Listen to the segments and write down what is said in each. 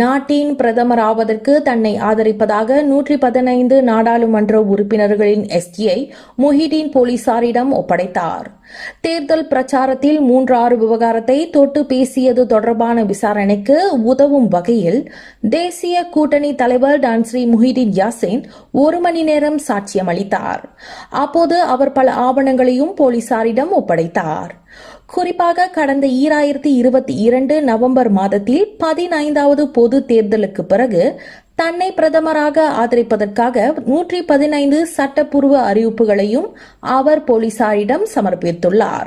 நாட்டின் பிரதமர் ஆவதற்கு தன்னை ஆதரிப்பதாக நூற்றி பதினைந்து நாடாளுமன்ற உறுப்பினர்களின் எஸ்டியை முஹிதீன் போலீசாரிடம் ஒப்படைத்தார். தேர்தல் பிரச்சாரத்தில் மூன்றாறு விவகாரத்தை தொட்டு பேசியது தொடர்பான விசாரணைக்கு உதவும் வகையில் தேசிய கூட்டணி தலைவர் டான்ஸ்ரீ முஹிதீன் யாசின் ஒரு மணி நேரம் சாட்சியம் அளித்தார் அப்போது அவர் பல ஆவணங்களையும் போலீசாரிடம் ஒப்படைத்தார். குறிப்பாக கடந்த ஈராயிரத்தி இருபத்தி இரண்டு நவம்பர் மாதத்தில் பதினைந்தாவது பொது தேர்தலுக்கு பிறகு தன்னை பிரதமராக ஆதரிப்பதற்காக நூற்றி பதினைந்து சட்டப்பூர்வ அறிவிப்புகளையும் அவர் போலீசாரிடம் சமர்ப்பித்துள்ளார்.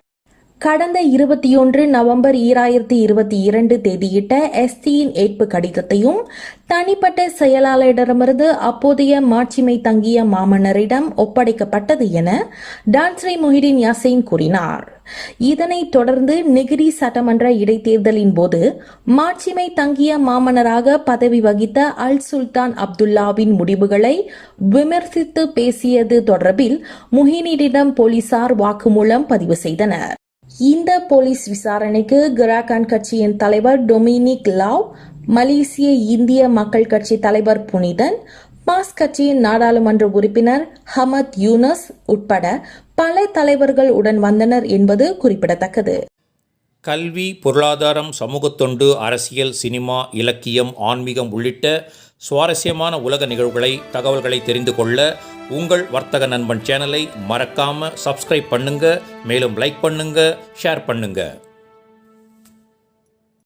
கடந்த இருபத்தி ஒன்று நவம்பர் ஈராயிரத்தி இருபத்தி இரண்டு தேதியிட்ட எஸ்டியின் ஏற்பு கடிதத்தையும் தனிப்பட்ட செயலாளரிடமிருந்து அப்போதைய மாட்சிமை தங்கிய மாமன்னரிடம் ஒப்படைக்கப்பட்டது என டான்ஸ்ரீ முஹிடின் யாசைன் கூறினார். இதனைத் தொடர்ந்து நெகிரி சட்டமன்ற இடைத்தேர்தலின் போது மாட்சிமை தங்கிய மாமன்னராக பதவி வகித்த அல் சுல்தான் அப்துல்லாவின் முடிவுகளை விமர்சித்து பேசியது தொடர்பில் முஹினிடம் போலீசார் வாக்குமூலம் பதிவு செய்தனர். இந்த போலீஸ் விசாரணைக்கு கிராகான் கட்சியின் தலைவர் டொமினிக் லாவ் மலேசிய இந்திய மக்கள் கட்சி தலைவர் புனிதன் பாஸ் கட்சியின் நாடாளுமன்ற உறுப்பினர் ஹமத் யூனஸ் உட்பட பல தலைவர்கள் உடன் வந்தனர் என்பது குறிப்பிடத்தக்கது. கல்வி பொருளாதாரம் சமூகத்தொண்டு அரசியல் சினிமா இலக்கியம் ஆன்மீகம் உள்ளிட்ட சுவாரஸ்யமான உலக நிகழ்வுகளை தகவல்களை தெரிந்து கொள்ள உங்கள் வர்த்தக நண்பன் சேனலை மறக்காமல் சப்ஸ்கிரைப் பண்ணுங்கள் மேலும் லைக் பண்ணுங்கள் ஷேர் பண்ணுங்கள்